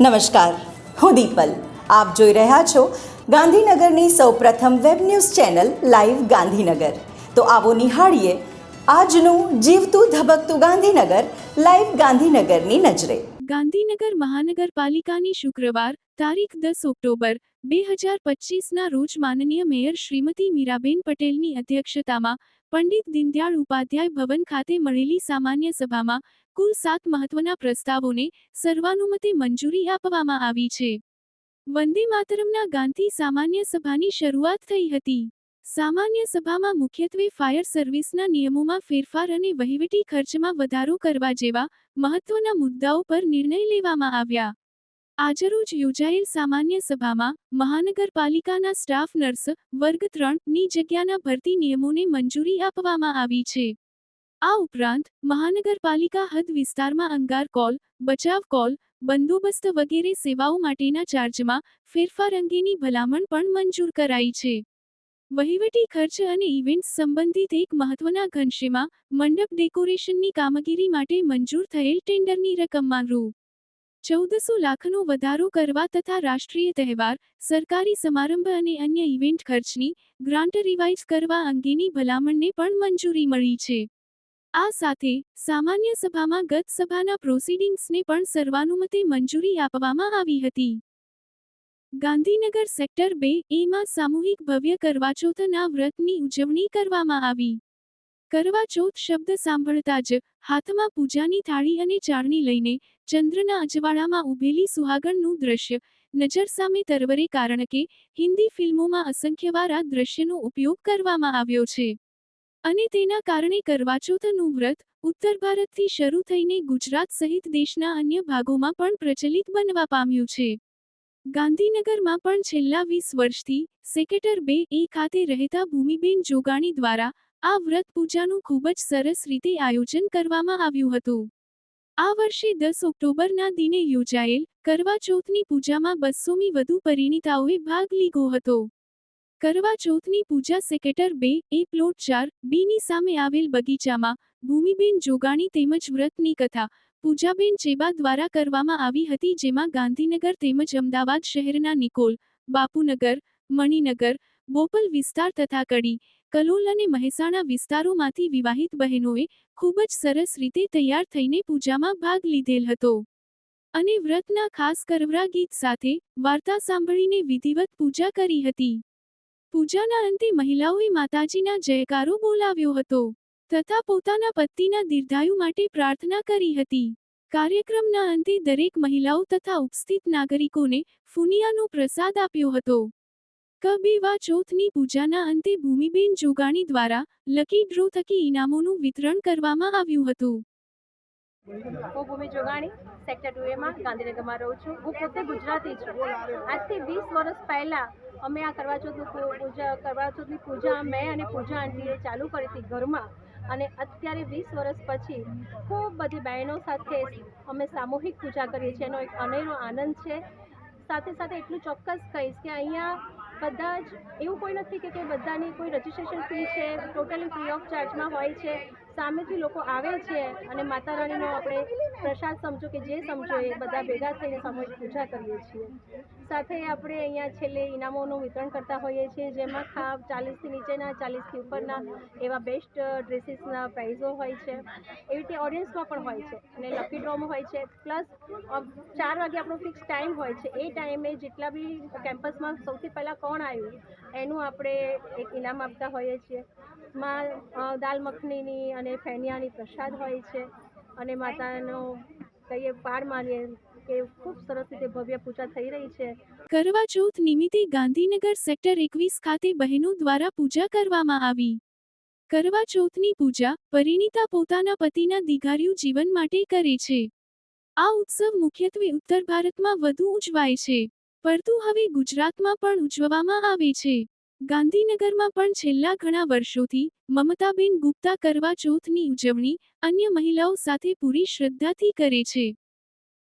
નમસ્કાર. હું દીપલ. આપ જોઈ રહ્યા છો ગાંધીનગરની સૌપ્રથમ web news channel live Gandhinagar. તો આવો નિહાળીએ આજનું જીવતું ધબકતું ગાંધીનગર લાઈવ ગાંધીનગરની નજરે. ગાંધીનગર મહાનગરપાલિકાની શુક્રવાર, તારીખ દસ ઓક્ટોબર, બે હજાર પચીસના રોજ માનનીય મેયર શ્રીમતી મીરાબેન પટેલની અધ્યક્ષતામાં પંડિત દીનદયાળ ઉપાધ્યાય ભવન ખાતે મળેલી સામાન્ય સભામાં કુલ સાત મહત્વના પ્રસ્તાવોને સર્વાનુમતે મંજૂરી આપવામાં આવી છે. વંદે માતરમના ગાંધી સામાન્ય સભાની શરૂઆત થઈ હતી. સામાન્ય સભામાં મુખ્યત્વે ફાયર સર્વિસના નિયમોમાં ફેરફાર અને વહીવટી ખર્ચમાં વધારો કરવા જેવા મહત્વના મુદ્દાઓ પર નિર્ણય લેવામાં આવ્યા. આજરોજ યોજાયેલ સામાન્ય સભામાં મહાનગરપાલિકાના સ્ટાફ નર્સ વર્ગ ત્રણની જગ્યાના ભરતી નિયમોને મંજૂરી આપવામાં આવી છે. આ ઉપરાંત, મહાનગરપાલિકા હદ વિસ્તારમાં અંગાર કોલ, બચાવ કોલ, બંદોબસ્ત વગેરે સેવાઓ માટેના ચાર્જમાં ફેરફાર અંગેની ભલામણ પણ મંજૂર કરાઈ છે. વહીવટી ખર્ચ અને ઇવેન્ટ્સ સંબંધિત એક મહત્વના ઘનશેમાં મંડપ ડેકોરેશનની કામગીરી માટે મંજૂર થયેલ ટેન્ડરની રકમમાં રૂ. ચૌદસો લાખનો વધારો કરવા તથા રાષ્ટ્રીય તહેવાર, સરકારી સમારંભ અને અન્ય ઇવેન્ટ ખર્ચની ગ્રાન્ટ રિવાઇઝ કરવા અંગેની ભલામણને પણ મંજૂરી મળી છે. આ સાથે સામાન્ય સભામાં ગત સભાના પ્રોસિડિંગ્સને પણ સર્વાનુમતે મંજૂરી આપવામાં આવી હતી. ગાંધીનગર સેક્ટર બે એમાં સામૂહિક ભવ્ય કરવાચોથના વ્રતની ઉજવણી કરવામાં આવી. કરવાચોથ શબ્દ સાંભળતા જ હાથમાં પૂજાની થાળી અને ચાળણી લઈને ચંદ્રના અજવાળામાં ઊભેલી સુહાગણનું દ્રશ્ય નજર સામે તરવરે કારણ કે હિન્દી ફિલ્મોમાં અસંખ્યવાર આ દ્રશ્યનો ઉપયોગ કરવામાં આવ્યો છે. અને તેના કારણે કરવાચોથનું વ્રત ઉત્તર ભારતથી શરૂ થઈને ગુજરાત સહિત દેશના અન્ય ભાગોમાં પણ પ્રચલિત બનવા પામ્યું છે. ગાંધીનગરમાં પણ છેલ્લા વીસ વર્ષથી સેક્રેટર બે એ ખાતે રહેતા ભૂમિબેન જોગાણી દ્વારા આ વ્રત પૂજાનું ખૂબ જ સરસ રીતે આયોજન કરવામાં આવ્યું હતું. આ વર્ષે દસ ઓક્ટોબરના દિને યોજાયેલ કરવા ચોથની પૂજામાં બસોમી વધુ પરિણીતાઓએ ભાગ લીધો હતો. કરવા ચોથની પૂજા સેક્ટર બે, એ પ્લોટ ચાર, બીની સામે આવેલ બગીચામાં, ભૂમિબેન જોગાણી તેમજ વ્રતની કથા, પૂજાબેન ચેબા દ્વારા કરવામાં આવી હતી જેમાં ગાંધીનગર તેમજ અમદાવાદ શહેરના નિકોલ, બાપુનગર, મણિનગર, બોપલ વિસ્તાર તથા કડી, કલોલ અને મહેસાણા વિસ્તારોમાંથી વિવાહિત બહેનોએ ખૂબ જ સરસ રીતે તૈયાર થઈને પૂજામાં ભાગ લીધેલ હતો. અને વ્રતના ખાસ કરવરા ગીત સાથે વાર્તા સાંભળીને વિધિવત પૂજા કરી હતી. પૂજાના અંતે મહિલાઓએ માતાજીના જયકારો બોલાવ્યો હતો. તથા પોતાના પતિના દીર્ઘાયુ માટે પ્રાર્થના કરી હતી. કાર્યક્રમના અંતે દરેક મહિલાઓ તથા ઉપસ્થિત નાગરિકોને ફુનિયાનો પ્રસાદ આપ્યો હતો. કબીવા ચોથની પૂજાના અંતે ભૂમિબેન જોગાણી દ્વારા લકી ડ્રો થકી ઇનામોનું વિતરણ કરવામાં આવ્યું હતું. હું ભૂમિ જોગાણી, સેક્ટર ટુ એમાં ગાંધીનગરમાં રહું છું. હું પોતે ગુજરાતી છું. આજથી વીસ વર્ષ પહેલાં અમે આ કરવાચુથું પૂજા કરવા ચોથની પૂજા મેં અને પૂજા આંટીએ ચાલુ કરી હતી ઘરમાં. અને અત્યારે વીસ વર્ષ પછી ખૂબ બધી બહેનો સાથે અમે સામૂહિક પૂજા કરીએ છીએ. એનો એક અનેરો આનંદ છે. સાથે સાથે એટલું ચોક્કસ કહીશ કે અહીંયા બધા જ, એવું કોઈ નથી કે બધાની કોઈ રજિસ્ટ્રેશન ફી છે, ટોટલી ફ્રી ઓફ ચાર્જમાં હોય છે. સામેથી લોકો આવે છે અને માતા રાણીનો આપણે પ્રસાદ સમજો કે જે સમજો એ બધા ભેગા થઈને સમય પૂજા કરીએ છીએ. સાથે આપણે અહીંયા છેલ્લે ઇનામોનું વિતરણ કરતા હોઈએ છીએ, જેમાં ખા ચાલીસથી નીચેના, ચાલીસથી ઉપરના એવા બેસ્ટ ડ્રેસીસના પ્રાઇઝો હોય છે. એવી રીતે ઓડિયન્સમાં પણ હોય છે અને લકી ડ્રોમાં હોય છે. પ્લસ ચાર વાગે આપણો ફિક્સ ટાઈમ હોય છે. એ ટાઈમે જેટલા બી કેમ્પસમાં સૌથી પહેલાં કોણ આવ્યું, એનું આપણે એક ઇનામ આપતા હોઈએ છીએ. માં દાલ મખનીની અને ફેનિયાની પ્રસાદ હોય છે. અને માતાનો કહીએ, પાર માનીએ કે ખૂબ સરસ રીતે ભવ્ય પૂજા થઈ રહી છે. કરવા ચોથ નિમિત્તે ગાંધીનગર સેક્ટર એકવીસ ખાતે બહેનો દ્વારા પૂજા કરવામાં આવી. કરવા ચોથની પૂજા પરિણીતા પોતાના પતિના દીઘાર્યું જીવન માટે કરે છે. આ ઉત્સવ મુખ્યત્વે ઉત્તર ભારતમાં વધુ ઉજવાય છે. પરંતુ હવે ગુજરાતમાં પણ ઉજવવામાં આવે છે. ગાંધીનગરમાં પણ છેલ્લા ઘણા વર્ષોથી મમતાબેન ગુપ્તા કરવા ચોથની ઉજવણી અન્ય મહિલાઓ સાથે પૂરી શ્રદ્ધાથી કરે છે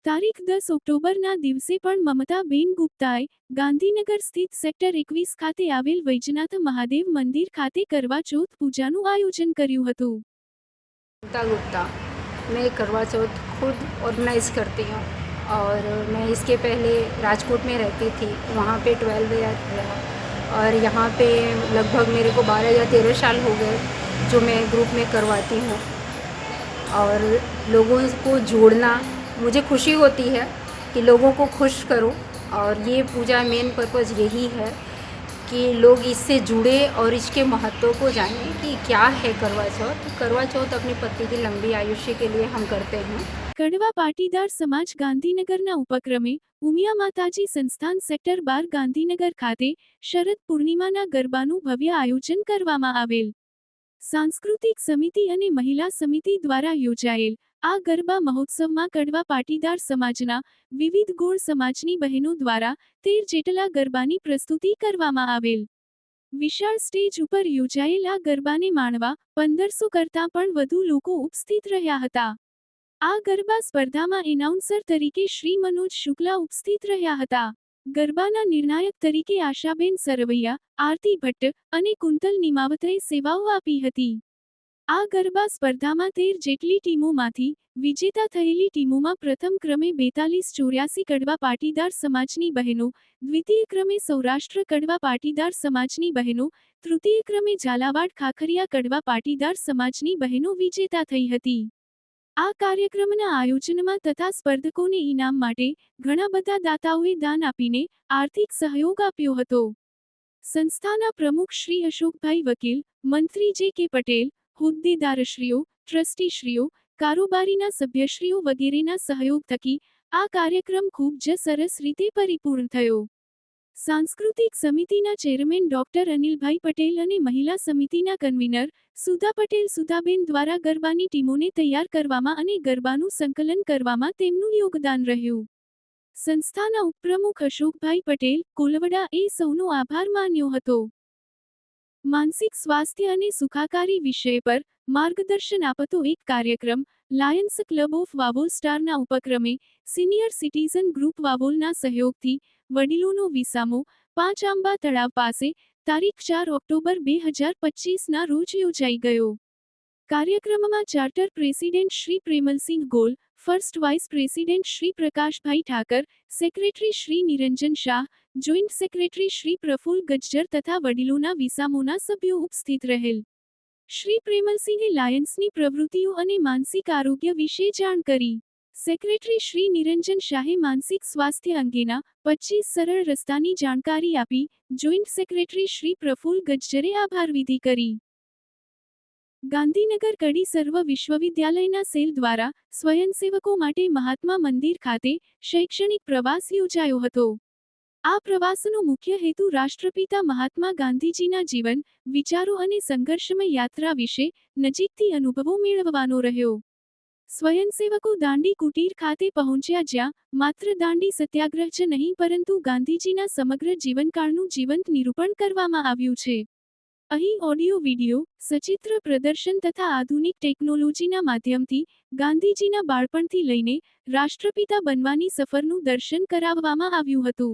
તારીખ દસ ઓક્ટોબરના દિવસે પણ મમતાબેન ગુપ્તાએ ગાંધીનગર સ્થિત સેક્ટર એકવીસ ખાતે આવેલ વૈજનાથ મહાદેવ મંદિર ખાતે કરવા ચોથ પૂજાનું આયોજન કર્યું હતું गुप्ता गुप्ता मैं करवा चौथ खुद ऑर्गेनाइज करती हूँ और मैं इसके पहले राजकोट में रहती थी वहाँ पे ट्वेल्व ईयर रहा और यहाँ पे लगभग मेरे को बारह या तेरह साल हो गए जो मैं ग्रुप में करवाती हूँ। और लोगों को जोड़ना मुझे खुशी होती है कि लोगों को खुश करो। और ये पूजा मेन पर्पज़ यही है कि लोग इससे जुड़े और इसके महत्व को जानें कि क्या है करवा चौथ करवा चौथ अपने पति की लंबी आयुष्य के लिए हम करते हैं કડવા પાટીદાર સમાજ ગાંધીનગરના ઉપક્રમે ઉમિયા માતાજી સંસ્થાન સેક્ટર બાર ગાંધીનગર ખાતે શરદ પૂર્ણિમાના ગરબાનું ભવ્ય આયોજન કરવામાં આવેલ સાંસ્કૃતિક સમિતિ અને મહિલા સમિતિ દ્વારા યોજાયેલ આ ગરબા મહોત્સવમાં કડવા પાટીદાર સમાજના વિવિધ ગોળ સમાજની બહેનો દ્વારા તેર જેટલા ગરબાની પ્રસ્તુતિ કરવામાં આવેલ. વિશાળ સ્ટેજ ઉપર યોજાયેલ ગરબાને માણવા પંદરસો કરતાં પણ વધુ લોકો ઉપસ્થિત રહ્યા હતા. આ ગરબા સ્પર્ધામાં એનાઉન્સર તરીકે શ્રી મનોજ શુક્લા ઉપસ્થિત રહ્યા હતા. ગરબાના નિર્ણાયક તરીકે આશાબેન સરવૈયા, આરતી ભટ્ટ અને કુંતલ નિમાવતએ સેવાઓ આપી હતી. આ ગરબા સ્પર્ધામાં તેર જેટલી ટીમોમાંથી વિજેતા થયેલી ટીમોમાં પ્રથમ ક્રમે બેતાલીસ ચોર્યાસી કડવા પાટીદાર સમાજની બહેનો, દ્વિતીય ક્રમે સૌરાષ્ટ્ર કડવા પાટીદાર સમાજની બહેનો, તૃતીય ક્રમે ઝાલાવાડ ખાખરિયા કડવા પાટીદાર સમાજની બહેનો વિજેતા થઈ હતી. આ કાર્યક્રમના આયોજનમાં તથા સ્પર્ધકોને ઇનામ માટે ઘણા બધા દાતાઓએ દાન આપીને આર્થિક સહયોગ આપ્યો હતો. સંસ્થાના પ્રમુખ શ્રી અશોકભાઈ વકીલ, મંત્રી જે કે પટેલ હોદ્દેદારશ્રીઓ, ટ્રસ્ટીશ્રીઓ, કારોબારીના સભ્યશ્રીઓ વગેરેના સહયોગ થકી આ કાર્યક્રમ ખૂબ જ સરસ રીતે પરિપૂર્ણ થયો. સાંસ્કૃતિક સમિતિના ચેરમેન ડોક્ટર અનિલભાઈ પટેલ અને મહિલા સમિતિના કન્વીનર સુધા પટેલ સુધાબેન દ્વારા ગરબાની ટીમોને તૈયાર કરવામાં અને ગરબાનું સંકલન કરવામાં તેમનું યોગદાન રહ્યું. સંસ્થાના ઉપપ્રમુખ અશોકભાઈ પટેલ, કોલવડા એ સૌનો આભાર માન્યો હતો. માનસિક સ્વાસ્થ્ય અને સુખાકારી વિષય પર માર્ગદર્શન આપતો એક કાર્યક્રમ, લાયન્સ ક્લબ ઓફ વાવોલ સ્ટારના ઉપક્રમે સિનિયર સિટીઝન ગ્રુપ વાવોલના સહયોગથી વડીલોનો વિસામો, પાંચ આંબા તળાવ પાસે તારીખ ચાર ઓક્ટોબર બે હજાર પચીસના રોજ યોજાઈ ગયો. કાર્યક્રમમાં charter president Shri Premalsinh Gol first vice president Shri Prakashbhai Thakar secretary Shri Niranjan Shah joint secretary Shri Prafull Gajjar તથા વડીલોના વિસામોના સભ્યો ઉપસ્થિત રહેલ. શ્રી પ્રેમલસિંહે લાયન્સની પ્રવૃત્તિઓ અને માનસિક આરોગ્ય વિશે જાણ કરી. સેક્રેટરી શ્રી નિરંજન શાહે માનસિક સ્વાસ્થ્ય અંગેના પચીસ સરળ રસ્તાની જાણકારી આપી જોઈન્ટ સેક્રેટરી શ્રી પ્રફુલ ગજ્જરે આભાર વિધિ કરી. ગાંધીનગર કડી સર્વ વિશ્વવિદ્યાલયના સેલ દ્વારા સ્વયંસેવકો માટે મહાત્મા મંદિર ખાતે શૈક્ષણિક પ્રવાસ યોજાયો હતો. આ પ્રવાસનો મુખ્ય હેતુ રાષ્ટ્રપિતા મહાત્મા ગાંધીજીના જીવન, વિચારો અને સંઘર્ષમય યાત્રા વિશે નજીકથી અનુભવો મેળવવાનો રહ્યો. સ્વયંસેવકો દાંડી કુટીર ખાતે પહોંચ્યા જ્યાં માત્ર દાંડી સત્યાગ્રહ જ નહીં પરંતુ ગાંધીજીના સમગ્ર જીવનકાળનું જીવંત નિરૂપણ કરવામાં આવ્યું છે. અહીં ઓડિયો વિડિયો, સચિત્ર પ્રદર્શન તથા આધુનિક ટેકનોલોજીના માધ્યમથી ગાંધીજીના બાળપણથી લઈને રાષ્ટ્રપિતા બનવાની સફરનું દર્શન કરાવવામાં આવ્યું હતું.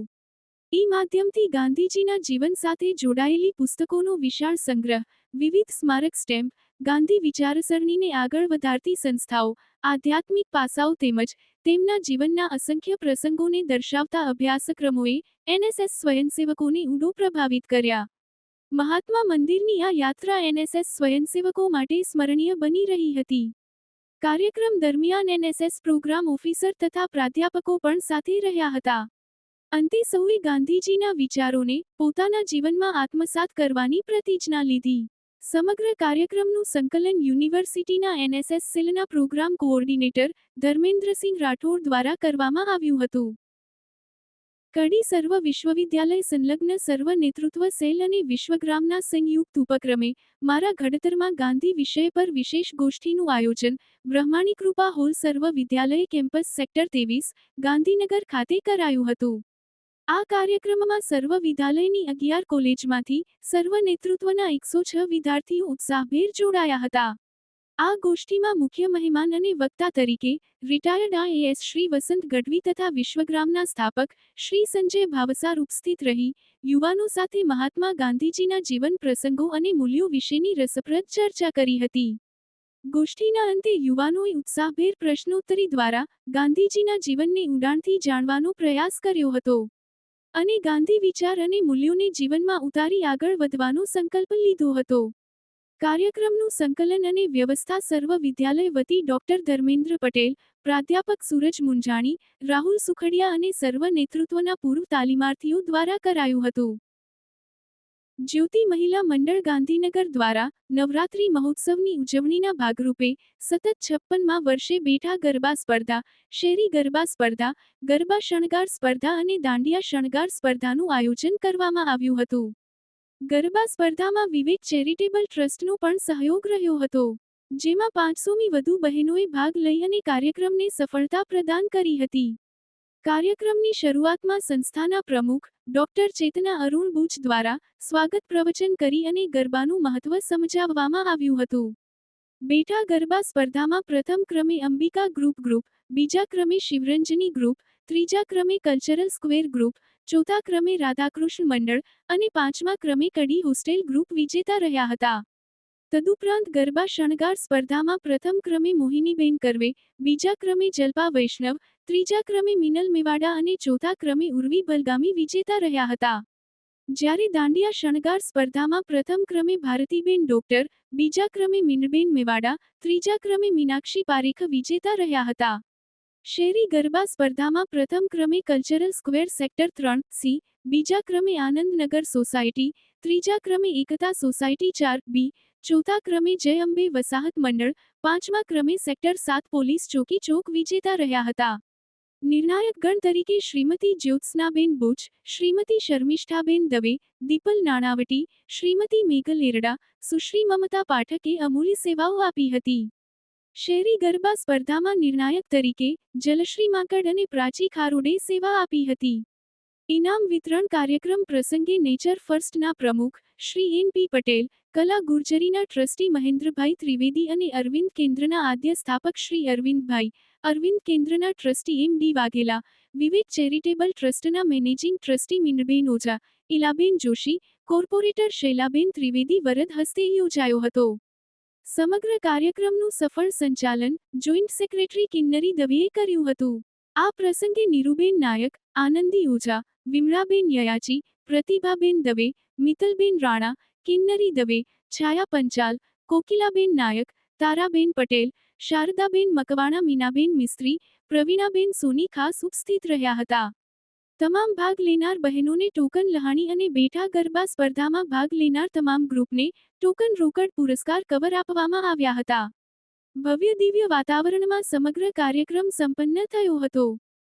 ઈ માધ્યમથી ગાંધીજીના જીવન સાથે જોડાયેલી પુસ્તકોનો વિશાળ સંગ્રહ, વિવિધ સ્મારક સ્ટેમ્પ, ગાંધી વિચારસરણીને આગળ વધારતી સંસ્થાઓ, આધ્યાત્મિક પાસાઓ તેમજ તેમના જીવનના અસંખ્ય પ્રસંગોને દર્શાવતા અભ્યાસક્રમોએ એનએસએસ સ્વયંસેવકોને ઊંડો પ્રભાવિત કર્યા. મહાત્મા મંદિરની આ યાત્રા એનએસએસ સ્વયંસેવકો માટે સ્મરણીય બની રહી હતી. કાર્યક્રમ દરમિયાન એનએસએસ પ્રોગ્રામ ઓફિસર તથા પ્રાધ્યાપકો પણ સાથે રહ્યા હતા. અંતે સૌએ ગાંધીજીના વિચારોને પોતાના જીવનમાં આત્મસાત કરવાની પ્રતિજ્ઞા લીધી. સમગ્ર કાર્યક્રમનું સંકલન યુનિવર્સિટીના એનએસએસ સેલના પ્રોગ્રામ કોઓર્ડિનેટર ધર્મેન્દ્રસિંહ રાઠોડ દ્વારા કરવામાં આવ્યું હતું. કડી સર્વ વિશ્વવિદ્યાલય સંલગ્ન સર્વ નેતૃત્વ સેલ અને વિશ્વગ્રામના સંયુક્ત ઉપક્રમે મારા ઘડતરમાં ગાંધી વિષય પર વિશેષ ગોષ્ઠીનું આયોજન, બ્રહ્માણી કૃપા હોલ સર્વ વિદ્યાલય કેમ્પસ સેક્ટર તેવીસ ગાંધીનગર ખાતે કરાયું હતું. આ કાર્યક્રમમાં સર્વ વિદ્યાલયની અગિયાર કોલેજમાંથી સર્વ નેતૃત્વના એકસો છ વિદ્યાર્થીઓ ઉત્સાહભેર જોડાયા હતા. આ ગોષ્ઠીમાં મુખ્ય મહેમાન અને વક્તા તરીકે રિટાયર્ડ આઈએએસ શ્રી વસંત ગઢવી તથા વિશ્વગ્રામના સ્થાપક શ્રી સંજય ભાવસાર ઉપસ્થિત રહી. યુવાનો સાથે મહાત્મા ગાંધીજીના જીવન પ્રસંગો અને મૂલ્યો વિશેની રસપ્રદ ચર્ચા કરી હતી. ગોષ્ઠીના અંતે યુવાનોએ ઉત્સાહભેર પ્રશ્નોત્તરી દ્વારા ગાંધીજીના જીવનને ઊંડાણથી જાણવાનો પ્રયાસ કર્યો હતો. અને ગાંધી વિચાર અને મૂલ્યોને જીવનમાં ઉતારી આગળ વધવાનો સંકલ્પ લીધો હતો. કાર્યક્રમનું સંકલન અને વ્યવસ્થા સર્વ વિદ્યાલય વતી ડોક્ટર ધર્મેન્દ્ર પટેલ, પ્રાધ્યાપક સૂરજ મુંજાણી, રાહુલ સુખડિયા અને સર્વ નેતૃત્વના પૂર્વ તાલીમાર્થીઓ દ્વારા કરાયું હતું. જ્યોતિ મહિલા મંડળ ગાંધીનગર દ્વારા નવરાત્રિ મહોત્સવની ઉજવણીના ભાગરૂપે સતત છપ્પનમાં વર્ષે બેઠા ગરબા સ્પર્ધા, શેરી ગરબા સ્પર્ધા, ગરબા શણગાર સ્પર્ધા અને દાંડિયા શણગાર સ્પર્ધાનું આયોજન કરવામાં આવ્યું હતું. ગરબા સ્પર્ધામાં વિવેક ચેરિટેબલ ટ્રસ્ટનો પણ સહયોગ રહ્યો હતો, જેમાં પાંચસોમી વધુ બહેનોએ ભાગ લઈ અને કાર્યક્રમને સફળતા પ્રદાન કરી હતી. કાર્યક્રમની શરૂઆતમાં સંસ્થાના પ્રમુખ, ડોક્ટર ચેતના અરુણ બુચ દ્વારા સ્વાગત પ્રવચન કરી અને ગરબાનું મહત્વ સમજાવવામાં આવ્યું હતું. બેઠા ગરબા સ્પર્ધામાં પ્રથમ ક્રમે અંબિકા ગ્રુપ ગ્રુપ, બીજા ક્રમે શિવરંજની ગ્રુપ, ત્રીજા ક્રમે કલ્ચરલ સ્ક્વેર ગ્રુપ ચોથા ક્રમે રાધાકૃષ્ણ મંડળ અને પાંચમા ક્રમે કડી હોસ્ટેલ ગ્રુપ વિજેતા રહ્યા હતા. તદુપરાંત ગરબા શણગાર સ્પર્ધામાં પ્રથમ ક્રમે મોહિનીબેન કરવે, બીજા ક્રમે જલ્પા વૈષ્ણવ, ત્રીજા ક્રમે મિનલ મેવાડા અને ચોથા ક્રમે ઉર્વી બલગામી વિજેતા રહ્યા હતા. જ્યારે દાંડિયા શણગાર સ્પર્ધામાં પ્રથમ ક્રમે ભારતીબેન ડોક્ટર, બીજા ક્રમે મિનબેન મેવાડા, ત્રીજા ક્રમે મીનાક્ષી પારેખ વિજેતા રહ્યા હતા. શેરી ગરબા સ્પર્ધામાં પ્રથમ ક્રમે કલ્ચરલ સ્ક્વેર સેક્ટર ત્રણ, સી, બીજા ક્રમે આનંદનગર સોસાયટી, ત્રીજા ક્રમે એકતા સોસાયટી ચાર, બી, ચોથા ક્રમે જય અંબે વસાહત મંડળ, પાંચમા ક્રમે સેક્ટર સાત પોલીસ ચોકી ચોક વિજેતા રહ્યા હતા. નિર્ણાયક ગણ તરીકે શ્રીમતી જ્યોત્સનાબેન બુચ, શ્રીમતી શર્મિષ્ઠાબેન દવે, દીપલ નાણાવટી, શ્રીમતી મેઘલ એરડા, સુશ્રી મમતા પાઠકે અમૂલ્ય સેવાઓ આપી હતી. શેરી ગરબા સ્પર્ધામાં નિર્ણાયક તરીકે જલશ્રી માંકડ અને પ્રાચી ખારુડે સેવા આપી હતી. ઇનામ વિતરણ કાર્યક્રમ પ્રસંગે નેચર ફર્સ્ટના પ્રમુખ શ્રી એન પી પટેલ, કલા ગુર્જરીના ટ્રસ્ટી મહેન્દ્રભાઈ ત્રિવેદી અને અરવિંદ કેન્દ્રના આદ્ય સ્થાપક શ્રી અરવિંદભાઈ, અરવિંદ કેન્દ્રના trustee M D Vaghela, Vivek charitable ટ્રસ્ટના managing trustee Minaben Oza Ilaben Joshi, corporator Shailaben Trivedi વરદ હસ્તે યોજાયો હતો. સમગ્ર કાર્યક્રમનું સફળ સંચાલન જોઈન્ટ સેક્રેટરી કિન્નરી દવેએ કર્યું હતું. આ પ્રસંગે નીરુબેન નાયક, આનંદી ઓઝા, વિમળાબેન યયાચી, પ્રતિભાબેન દવે, મિતલબેન રાણા, કિન્નરી દવે છાયા પંચાલ કોકિલાબેન નાયક, તારાબેન પટેલ, શારદાબેન મકવાણા, મીનાબેન મિસ્ત્રી, પ્રવીણાબેન સોની ખાસ ઉપસ્થિત રહ્યા હતા. તમામ ભાગ લેનાર બહેનોને ટોકન લહાણી અને બેઠા ગરબા સ્પર્ધામાં ભાગ લેનાર તમામ ગ્રુપને ટોકન રોકડ પુરસ્કાર કવર આપવામાં આવ્યા હતા. ભવ્ય દિવ્ય વાતાવરણમાં સમગ્ર કાર્યક્રમ સંપન્ન થયો હતો.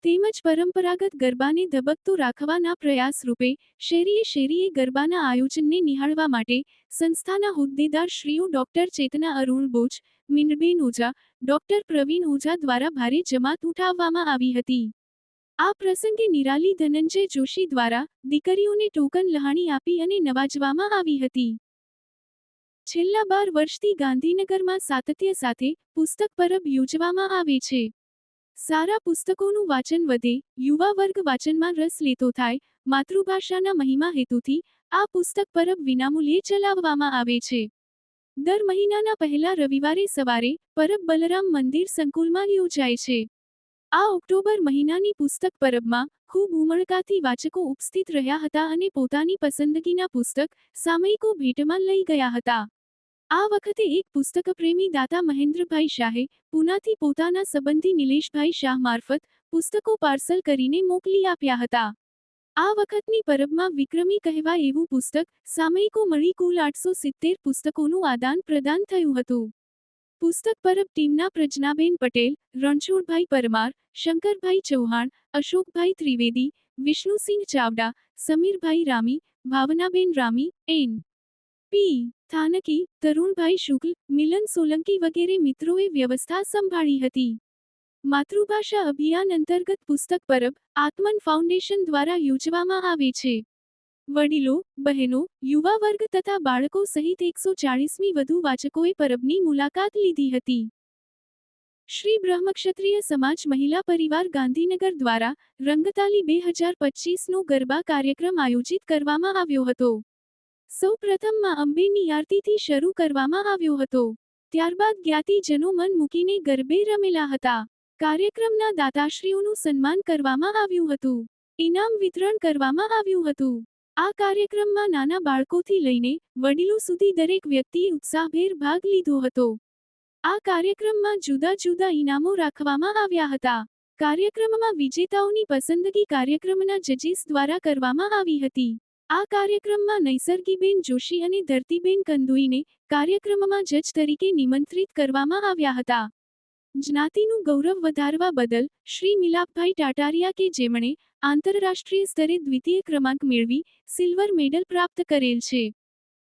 તેમજ પરંપરાગત ગરબાને ધબકતું રાખવાના પ્રયાસ રૂપે શેરીએ શેરીએ ગરબાના આયોજનને નિહાળવા માટે સંસ્થાના હોદ્દેદાર શ્રીઓ ડોક્ટર ચેતના અરુણ બોજ મિનબેન ઓઝા, ડોક્ટર પ્રવીણ ઓઝા દ્વારા ભારે જમાત ઉઠાવવામાં આવી હતી. આ પ્રસંગે નિરાલી ધનંજય જોશી દ્વારા દીકરીઓને ટોકન લહાણી આપી અને નવાજવામાં આવી હતી. છેલ્લા બાર વર્ષથી ગાંધીનગરમાં સાતત્ય સાથે પુસ્તક પરબ યોજવામાં આવે છે. સારા પુસ્તકોનું વાચન વધે, યુવા વર્ગ વાંચનમાં રસ લેતો થાય, માતૃભાષાના મહિમા હેતુથી આ પુસ્તક પરબ વિનામૂલ્યે ચલાવવામાં આવે છે. દર મહિનાના પહેલા રવિવારે સવારે પરબ બલરામ મંદિર સંકુલમાં યોજાય છે. આ ઓક્ટોબર મહિનાની પુસ્તક પરબમાં ખૂબ ઉમળકાથી વાચકો ઉપસ્થિત રહ્યા હતા અને પોતાની પસંદગીના પુસ્તક સામયિકો ભેટમાં લઈ ગયા હતા. આ વખતે એક પુસ્તક પ્રેમી દાતા મહેન્દ્રભાઈ શાહે પુનાથી પોતાના સંબંધી નિલેશભાઈ શાહ મારફત પુસ્તકો પાર્સલ કરીને મોકલી આપ્યા હતા. આ વખતની પરબમાં વિક્રમી કહેવાય એવું પુસ્તક સામયિકો મળી કુલ આઠસો સિત્તેર પુસ્તકોનું આદાન પ્રદાન થયું હતું. પુસ્તક પરબ ટીમના પ્રજ્ઞાબેન પટેલ, રણછોડભાઈ પરમાર, શંકરભાઈ ચૌહાણ, અશોકભાઈ ત્રિવેદી, વિષ્ણુસિંહ ચાવડા, સમીરભાઈ રામી, ભાવનાબેન રામી, એન. પી. થાનકી તરુણભાઈ શુક્લ, મિલન સોલંકી વગેરે મિત્રોએ વ્યવસ્થા સંભાળી હતી. માતૃભાષા અભિયાન અંતર્ગત પુસ્તક પરબ, આત્મન ફાઉન્ડેશન દ્વારા યોજવામાં આવે છે. વડીલો, બહેનો, યુવા વર્ગ તથા બાળકો સહિત એકસો ચાળીસમી વધુ વાચકોએ પરબની મુલાકાત લીધી હતી. શ્રી બ્રહ્મક્ષત્રિય સમાજ મહિલા પરિવાર ગાંધીનગર દ્વારા રંગતાલી બે હજાર પચીસનો ગરબા કાર્યક્રમ આયોજિત કરવામાં આવ્યો હતો. સૌ પ્રથમમાં અંબેની આરતીથી શરૂ કરવામાં આવ્યો હતો. ત્યારબાદ જ્ઞાતિજનો મન મૂકીને ગરબે રમેલા હતા. કાર્યક્રમના દાતાશ્રીઓનું સન્માન કરવામાં આવ્યું હતું. ઇનામ વિતરણ કરવામાં આવ્યું હતું. આ કાર્યક્રમમાં નાના બાળકોથી લઈને વડીલો સુધી દરેક વ્યક્તિએ ઉત્સાહભેર ભાગ લીધો હતો. આ કાર્યક્રમમાં જુદા જુદા ઇનામો રાખવામાં આવ્યા હતા. કાર્યક્રમમાં વિજેતાઓની પસંદગી કાર્યક્રમના જજીસ દ્વારા કરવામાં આવી હતી. આ કાર્યક્રમમાં નૈસર્ગીબેન જોશી અને ધરતીબેન કંદુઈને કાર્યક્રમમાં જજ તરીકે નિમંત્રિત કરવામાં આવ્યા હતા. જ્ઞાતિનું ગૌરવ વધારવા બદલ શ્રી મિલાપભાઈ ટાટારિયા કે જેમણે આંતરરાષ્ટ્રીય સ્તરે દ્વિતીય ક્રમાંક મેળવી સિલ્વર મેડલ પ્રાપ્ત કરેલ છે.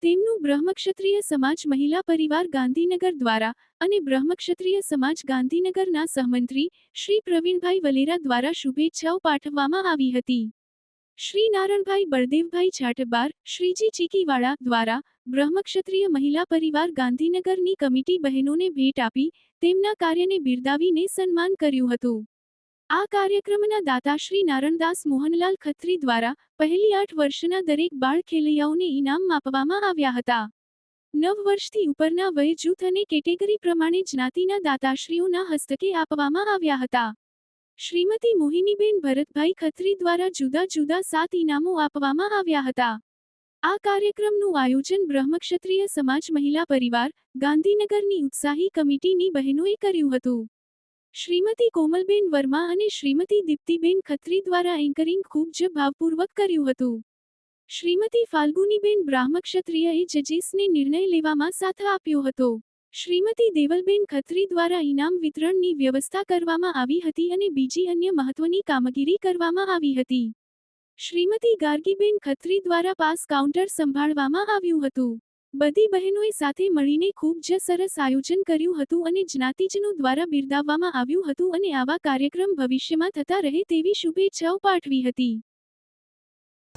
તેમનું બ્રહ્મક્ષત્રિય સમાજ મહિલા પરિવાર ગાંધીનગર દ્વારા અને બ્રહ્મક્ષત્રિય સમાજ ગાંધીનગરના સહમંત્રી શ્રી પ્રવીણભાઈ વલેરા દ્વારા શુભેચ્છાઓ પાઠવવામાં આવી હતી. શ્રી નારણભાઈ બળદેવભાઈ છાટબાર શ્રીજી ચીકીવાળા દ્વારા બ્રહ્મક્ષત્રિય મહિલા પરિવાર ગાંધીનગરની કમિટી બહેનોને ભેટ આપી, તેમના કાર્યને બિરદાવીને સન્માન કર્યું હતું. આ કાર્યક્રમના દાતા શ્રી નારણદાસ મોહનલાલ ખત્રી દ્વારા પહેલી આઠ વર્ષના દરેક બાળ ખેલૈયાઓને ઇનામ આપવામાં આવ્યા હતા. નવ વર્ષથી ઉપરના વય જૂથ અને કેટેગરી પ્રમાણે જ્ઞાતિના દાતાશ્રીઓના હસ્તકે આપવામાં આવ્યા હતા. શ્રીમતી મોહિનીબેન ભરતભાઈ ખત્રી દ્વારા જુદા જુદા સાત ઇનામો આપવામાં આવ્યા હતા. આ કાર્યક્રમનું આયોજન બ્રહ્મક્ષત્રિય સમાજ મહિલા પરિવાર, ગાંધીનગરની ઉત્સાહી કમિટીની બહેનોએ કર્યું હતું. શ્રીમતી કોમલબેન વર્મા અને શ્રીમતી દીપ્તિબેન ખત્રી દ્વારા એન્કરિંગ ખૂબ જ ભાવપૂર્વક કર્યું હતું. શ્રીમતી ફાલ્ગુનીબેન બ્રાહ્મક્ષત્રિયએ જજીસને નિર્ણય લેવામાં સાથ આપ્યો હતો. શ્રીમતી દેવલબેન ખત્રી દ્વારા ઇનામ વિતરણની વ્યવસ્થા કરવામાં આવી હતી અને બીજી અન્ય મહત્વની કામગીરી કરવામાં આવી હતી. શ્રીમતી ગાર્ગીબેન ખત્રી દ્વારા પાસ કાઉન્ટર સંભાળવામાં આવ્યું હતું. બધી બહેનોએ સાથે મળીને ખૂબ જ સરસ આયોજન કર્યું હતું અને જ્ઞાતિજનો દ્વારા બિરદાવવામાં આવ્યું હતું અને આવા કાર્યક્રમ ભવિષ્યમાં થતા રહે તેવી શુભેચ્છાઓ પાઠવી હતી.